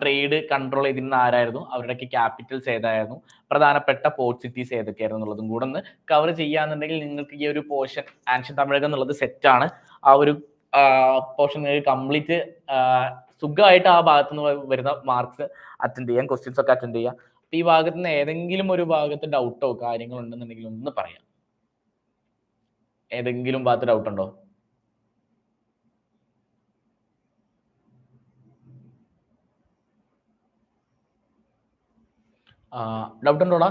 ട്രേഡ് കൺട്രോൾ ചെയ്തിരുന്ന ആരായിരുന്നു? അവരുടെയൊക്കെ ക്യാപിറ്റൽസ് ഏതായിരുന്നു? പ്രധാനപ്പെട്ട പോർട്ട് സിറ്റീസ് ഏതൊക്കെയായിരുന്നു എന്നുള്ളതും കൂടെ ഒന്ന് കവർ ചെയ്യാന്നുണ്ടെങ്കിൽ നിങ്ങൾക്ക് ഈ ഒരു പോർഷൻ ആൻഷ്യൻ തമിഴകം എന്നുള്ളത് സെറ്റാണ് ആ ഒരു പോർഷൻ കംപ്ലീറ്റ് സുഖമായിട്ട് ആ ഭാഗത്തുനിന്ന് വരുന്ന മാർക്സ് അറ്റൻഡ് ചെയ്യാം ക്വസ്റ്റ്യൻസ് ഒക്കെ അറ്റൻഡ് ചെയ്യാം. അപ്പൊ ഈ ഭാഗത്ത് നിന്ന് ഏതെങ്കിലും ഒരു ഭാഗത്ത് ഡൗട്ടോ കാര്യങ്ങളോ ഉണ്ടെന്നുണ്ടെങ്കിൽ ഒന്ന് പറയാം. ഏതെങ്കിലും ഭാഗത്ത് ഡൗട്ട് ഉണ്ടോ? ഡൗട്ട് ഉണ്ടോടാ?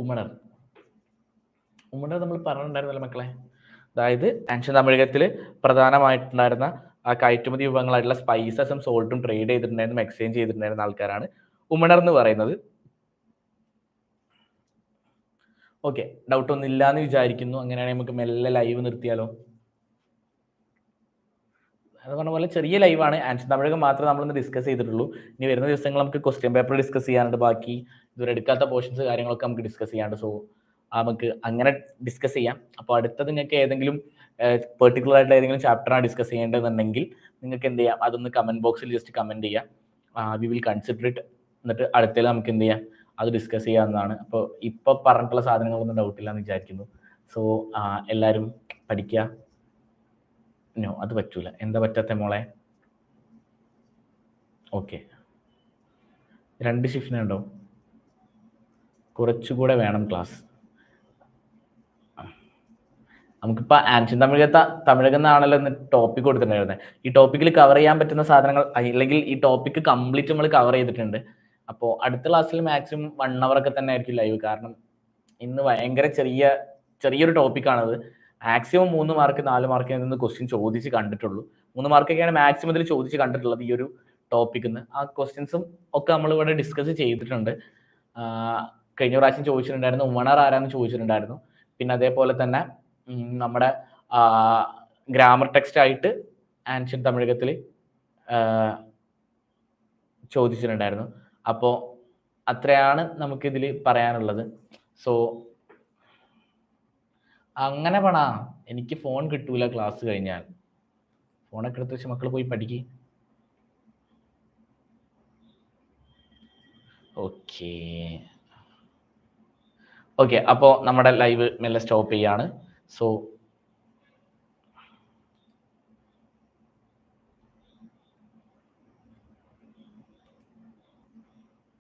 ഉമണർ ഉമണർ നമ്മൾ പറഞ്ഞിട്ടുണ്ടായിരുന്നല്ലോ മക്കളെ. അതായത് ആൻഷ്യൻ തമിഴകത്തിൽ പ്രധാനമായിട്ടുണ്ടായിരുന്ന ആ കയറ്റുമതി വിഭവങ്ങളായിട്ടുള്ള സ്പൈസസും സോൾട്ടും ട്രേഡ് ചെയ്തിട്ടുണ്ടായിരുന്നു എക്സ്ചേഞ്ച് ചെയ്തിട്ടുണ്ടായിരുന്ന ആൾക്കാരാണ് ഉമണർ എന്ന് പറയുന്നത്. ഓക്കെ ഡൗട്ട് ഒന്നും ഇല്ലാന്ന് വിചാരിക്കുന്നു. അങ്ങനെയാണെങ്കിൽ നമുക്ക് മെല്ലെ ലൈവ് നിർത്തിയാലോ? അത് പറഞ്ഞ പോലെ ചെറിയ ലൈവാണ് ആൻഷൻ തമിഴകം മാത്രമേ നമ്മളൊന്ന് ഡിസ്കസ് ചെയ്തിട്ടുള്ളൂ. ഇനി വരുന്ന ദിവസങ്ങൾ നമുക്ക് ക്വസ്റ്റ്യൻ പേപ്പർ ഡിസ്കസ് ചെയ്യാനുണ്ട്. ബാക്കി ഇതുവരെ എടുക്കാത്ത പോർഷൻസ് കാര്യങ്ങളൊക്കെ നമുക്ക് ഡിസ്കസ് ചെയ്യാനുണ്ട്. സോ നമുക്ക് അങ്ങനെ ഡിസ്കസ് ചെയ്യാം. അപ്പോൾ അടുത്തത് നിങ്ങൾക്ക് ഏതെങ്കിലും പെർട്ടിക്കുലർ ആയിട്ടുള്ള ഏതെങ്കിലും ചാപ്റ്ററാണ് ഡിസ്കസ് ചെയ്യേണ്ടതെന്നുണ്ടെങ്കിൽ നിങ്ങൾക്ക് എന്ത് ചെയ്യാം? അതൊന്ന് കമന്റ് ബോക്സിൽ ജസ്റ്റ് കമന്റ് ചെയ്യാം. വി വിൽ കൺസിഡർ ഇറ്റ് എന്നിട്ട് അടുത്തേൽ നമുക്ക് എന്ത് ചെയ്യാം? അത് ഡിസ്കസ് ചെയ്യാവുന്നതാണ്. അപ്പോൾ ഇപ്പോൾ പറഞ്ഞിട്ടുള്ള സാധനങ്ങളൊന്നും ഡൗട്ടില്ല എന്ന് വിചാരിക്കുന്നു. സോ എല്ലാവരും പഠിക്കുക നോ അത് പറ്റൂല. എന്താ പറ്റാത്ത മോളെ? ഓക്കെ രണ്ട് ഷിഫ്റ്റിനുണ്ടോ കുറച്ചുകൂടെ വേണം ക്ലാസ് നമുക്കിപ്പോൾ ആൻഷ്യൻ തമിഴകത്ത തമിഴകം എന്നാണല്ലോ ഇന്ന് ടോപ്പിക് കൊടുത്തിട്ടുണ്ടായിരുന്നത് ഈ ടോപ്പിക്കിൽ കവർ ചെയ്യാൻ പറ്റുന്ന സാധനങ്ങൾ അല്ലെങ്കിൽ ഈ ടോപ്പിക്ക് കംപ്ലീറ്റ് നമ്മൾ കവർ ചെയ്തിട്ടുണ്ട്. അപ്പോൾ അടുത്ത ക്ലാസ്സിൽ മാക്സിമം വൺ അവർ ഒക്കെ തന്നെ ആയിരിക്കും ലൈവ് കാരണം ഇന്ന് ഭയങ്കര ചെറിയ ചെറിയൊരു ടോപ്പിക്കാണത് മാക്സിമം മൂന്ന് മാർക്ക് നാല് മാർക്ക് നിന്ന് ക്വസ്റ്റ്യൻ ചോദിച്ച് കണ്ടിട്ടുള്ളൂ. മൂന്ന് മാർക്കൊക്കെയാണ് മാക്സിമം ഇതിൽ ചോദിച്ച് കണ്ടിട്ടുള്ളത് ഈ ഒരു ടോപ്പിക്കിൽ നിന്ന് ആ ക്വസ്റ്റ്യൻസും ഒക്കെ നമ്മൾ ഇവിടെ ഡിസ്കസ് ചെയ്തിട്ടുണ്ട്. കഴിഞ്ഞ പ്രാവശ്യം ചോദിച്ചിട്ടുണ്ടായിരുന്നു ഉമണർ ആരാന്ന് ചോദിച്ചിട്ടുണ്ടായിരുന്നു. പിന്നെ അതേപോലെ തന്നെ നമ്മുടെ ഗ്രാമർ ടെക്സ്റ്റ് ആയിട്ട് ആൻഷ്യൻ തമിഴകത്തിൽ ചോദിച്ചിട്ടുണ്ടായിരുന്നു. അപ്പോൾ അത്രയാണ് നമുക്കിതിൽ പറയാനുള്ളത്. സോ അങ്ങനെ പണാ. എനിക്ക് ഫോൺ കിട്ടൂല ക്ലാസ് കഴിഞ്ഞാൽ. ഫോണൊക്കെ എടുത്ത് വെച്ച് മക്കൾ പോയി പഠിക്ക്. ഓക്കേ ഓക്കെ അപ്പോൾ നമ്മുടെ ലൈവ് മെല്ലെ സ്റ്റോപ്പ് ചെയ്യാണ്. സോ